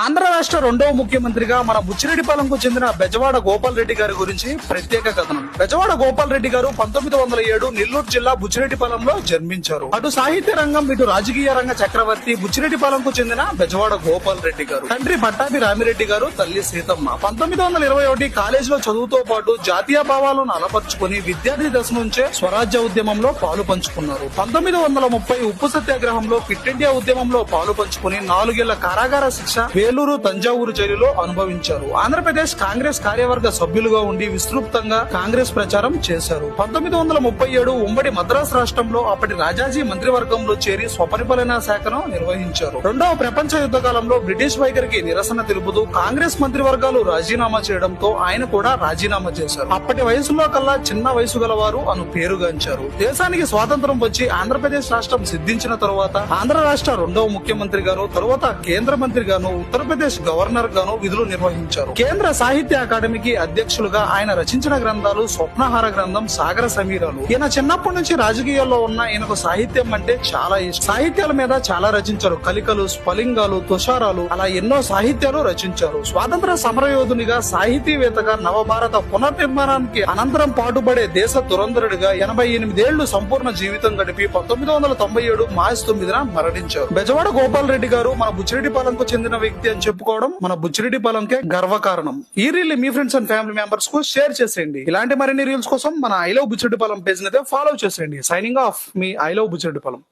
ఆంధ్ర రాష్ట్ర రెండవ ముఖ్యమంత్రిగా మన బుచ్చిరెడ్డిపాలెంకు చెందిన బెజవాడ గోపాల్ రెడ్డి గారి గురించి ప్రత్యేక కథనం. బెజవాడ గోపాల్ రెడ్డి గారు పంతొమ్మిది వందల ఏడు నెల్లూరు జిల్లా బుచ్చిరెడ్డిపాలెంలో జన్మించారు. అటు సాహిత్య రంగం ఇటు రాజకీయ రంగ చక్రవర్తి బుచ్చిరెడ్డిపాలెంకు చెందిన బెజవాడ గోపాల్ రెడ్డి గారు. తండ్రి పట్టాభి రామిరెడ్డి గారు తల్లి సీతమ్మ. పంతొమ్మిది వందల ఇరవై ఒకటి కాలేజీలో చదువుతో పాటు జాతీయ భావాలను అలపరుచుకుని విద్యార్థి దశ నుంచే స్వరాజ్య ఉద్యమంలో పాలు పంచుకున్నారు. పంతొమ్మిది వందల ముప్పై ఉప్పు సత్యాగ్రహంలో క్విట్ ఇండియా ఉద్యమంలో పాలు పంచుకుని నాలుగేళ్ళ కారాగార శిక్ష ఏలూరు తంజావూరు జైలులో అనుభవించారు. ఆంధ్రప్రదేశ్ కాంగ్రెస్ కార్యవర్గ సభ్యులుగా ఉండి విస్తృతంగా కాంగ్రెస్ ప్రచారం చేశారు. పంతొమ్మిది వందల ముప్పై ఏడు ఉమ్మడి మద్రాసు రాష్ట్రంలో అప్పటి రాజాజీ మంత్రివర్గంలో చేరి స్వపరిపాలనా శాఖను నిర్వహించారు. రెండవ ప్రపంచ యుద్ధ కాలంలో బ్రిటిష్ వైఖరికి నిరసన తెలుపుతూ కాంగ్రెస్ మంత్రివర్గాలు రాజీనామా చేయడంతో ఆయన కూడా రాజీనామా చేశారు. అప్పటి వయసులో కల్లా చిన్న వయసు గలవారు అను పేరుగాంచారు దేశానికి స్వాతంత్రం వచ్చి ఆంధ్రప్రదేశ్ రాష్ట్రం సిద్ధించిన తరువాత ఆంధ్ర రాష్ట్ర రెండవ ముఖ్యమంత్రి గాను తరువాత కేంద్ర మంత్రి గాను ఉత్తరప్రదేశ్ గవర్నర్ గాను విధులు నిర్వహించారు. కేంద్ర సాహిత్య అకాడమీకి అధ్యక్షులుగా ఆయన రచించిన గ్రంథాలు స్వప్నహార గ్రంథం సాగర సమీరాలు. ఈయన చిన్నప్పటి నుంచి రాజకీయాల్లో ఉన్న ఈయనకు సాహిత్యం అంటే చాలా ఇష్టం. సాహిత్యాల మీద చాలా రచించారు. కలికలు స్ఫలింగాలు తుషారాలు అలా ఎన్నో సాహిత్యాలు రచించారు. స్వాతంత్ర సమరయోధునిగా సాహితీవేత్తగా నవభారత పునర్నిర్మాణానికి అనంతరం పాటుపడే దేశ దురంధరుడిగా ఎనభై ఎనిమిదేళ్ళు సంపూర్ణ జీవితం గడిపి పంతొమ్మిది వందల తొంభై ఏడు మార్చి తొమ్మిదిన మరణించారు. బెజవాడ గోపాల్ రెడ్డి గారు మన బుచ్చిరెడ్డిపాలెంకు చెందిన వ్యక్తి అని చెప్పుకోవడం మన బుచ్చిరెడ్డిపాలెంకే గర్వకారణం. ఈ రీల్ మీ ఫ్రెండ్స్ అండ్ ఫ్యామిలీ మెంబర్స్కు షేర్ చేసేయండి. ఇలాంటి మరిన్ని రీల్స్ కోసం మన ఐ లవ్ బుచ్చిరెడ్డిపాలెం పేజ్ అయితే ఫాలో చేసేయండి. సైనింగ్ ఆఫ్ మీ ఐ లవ్ బుచ్చిరెడ్డిపాలెం